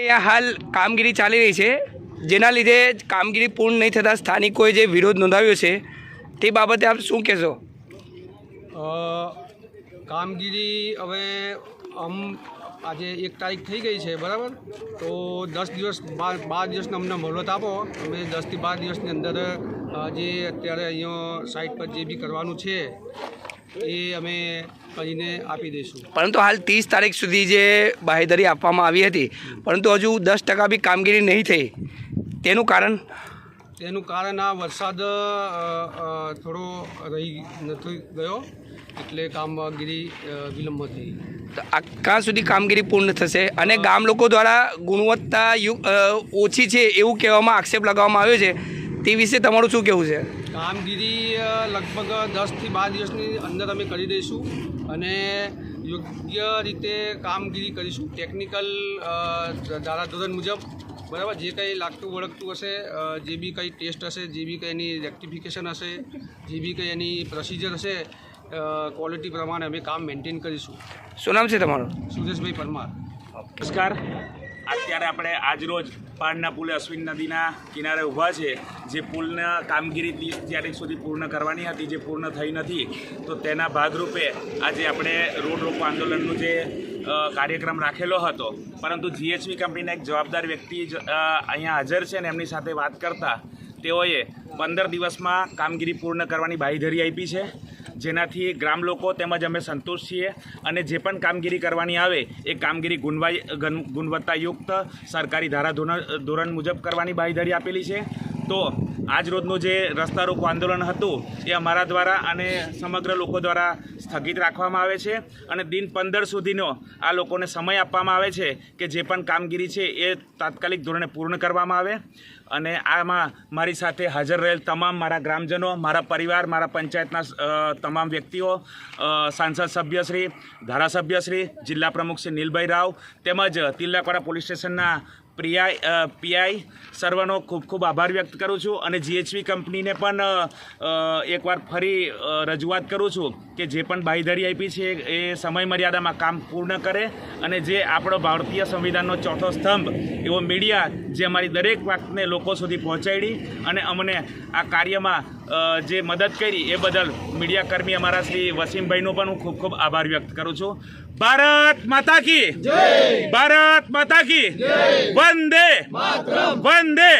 અહીંયા હાલ કામગીરી ચાલી રહી છે, જેના લીધે કામગીરી પૂર્ણ નહીં થતાં સ્થાનિકોએ જે વિરોધ નોંધાવ્યો છે, તે બાબતે આપ શું કહેશો? કામગીરી હવે આમ આજે એક તારીખ થઈ ગઈ છે, બરાબર? તો દસ દિવસ બાર બાર દિવસનો અમને મહોલત આપો. અમે દસથી બાર દિવસની અંદર જે અત્યારે અહીંયા સાઇટ પર જે બી કરવાનું છે એ અમે કરીને આપી દઈશું. પરંતુ હાલ ત્રીસ તારીખ સુધી જે બાહેધરી આપવામાં આવી હતી પરંતુ હજુ દસ ટકા બી કામગીરી નહીં થઈ. તેનું કારણ? તેનું કારણ આ વરસાદ થોડો રહી નથી ગયો એટલે કામગીરી વિલંબ થઈ આ ક્યાં સુધી કામગીરી પૂર્ણ થશે? અને ગામ લોકો દ્વારા ગુણવત્તા ઓછી છે એવું કહેવામાં આક્ષેપ લગાવવામાં આવ્યો છે. તે વિશે તમારું શું કહેવું છે? કામગીરી લગભગ દસથી બાર દિવસની અંદર અમે કરી દઈશું અને યોગ્ય રીતે કામગીરી કરીશું. ટેકનિકલ ધારાધોરણ મુજબ બરાબર? જે કંઈ લાગતું વળગતું હશે જે બી કંઈ ટેસ્ટ હશે જે બી કંઈ એની રેક્ટિફિકેશન હશે જે બી કંઈ એની પ્રોસિજર હશે ક્વોલિટી પ્રમાણે અમે કામ મેન્ટેન કરીશું. શું નામ છે તમારું? સુરેશભાઈ પરમાર. નમસ્કાર. અત્યારે આપણે આજરોજ પાળના પુલે અશ્વિન નદીના કિનારે ઊભા છે. જે પુલના કામગીરી તારીખ સુધી પૂર્ણ કરવાની હતી, જે પૂર્ણ થઈ નથી, તો તેના ભાગરૂપે આજે આપણે રોડ રોકો આંદોલનનું જે કાર્યક્રમ રાખેલો હતો. પરંતુ જીએચવી કંપનીના એક જવાબદાર વ્યક્તિ અહીંયા હાજર છે ને એમની સાથે વાત કરતા તેઓએ પંદર દિવસમાં કામગીરી પૂર્ણ કરવાની બાંયધરી આપી છે. જેનાથી ગ્રામ લોકો તેમજ અમે સંતુષ્ટ છીએ અને જે પણ કામગીરી કરવાની આવે એ કામગીરી ગુણવાઈ ગુણવત્તાયુક્ત સરકારી ધારાધોરણ ધોરણ મુજબ કરવાની બાંયધરી આપેલી છે. તો આજ રોજનું જે રસ્તા રોકો આંદોલન હતું, એ અમારા દ્વારા અને સમગ્ર લોકો દ્વારા સ્થગિત રાખવામાં આવે છે અને દિન પંદર સુધીનો આ લોકોને સમય આપવામાં આવે છે કે જે પણ કામગીરી છે એ તાત્કાલિક ધોરણે પૂર્ણ કરવામાં આવે. અને આમાં મારી સાથે હાજર રહેલ તમામ મારા ગ્રામજનો, મારા પરિવાર, મારા પંચાયતના તમામ વ્યક્તિઓ સાંસદ સભ્યશ્રી, ધારાસભ્યશ્રી, જિલ્લા પ્રમુખ શ્રી નીલભાઈ રાવ તેમજ તિલકવાડા પોલીસ સ્ટેશનના પ્રિયાઈ પીઆઈ સર્વનો ખૂબ ખૂબ આભાર વ્યક્ત કરું છું અને જીએચવી કંપનીને પણ એકવાર ફરી રજૂઆત કરું છું. કે જે પણ બાંયધરી આપી છે એ સમય મર્યાદામાં કામ પૂર્ણ કરે અને જે આપણો ભારતીય સંવિધાનનો ચોથો સ્તંભ એવો મીડિયા જે અમારી દરેક વાતને લોકો સુધી પહોંચાડી અને અમને આ કાર્યમાં જે મદદ કરી એ બદલ મીડિયાકર્મી અમારા શ્રી વસીમભાઈનો પણ હું ખૂબ ખૂબ આભાર વ્યક્ત કરું છું. ભારત માતા કી! ભારત માતા કી! વંદે! વંદે!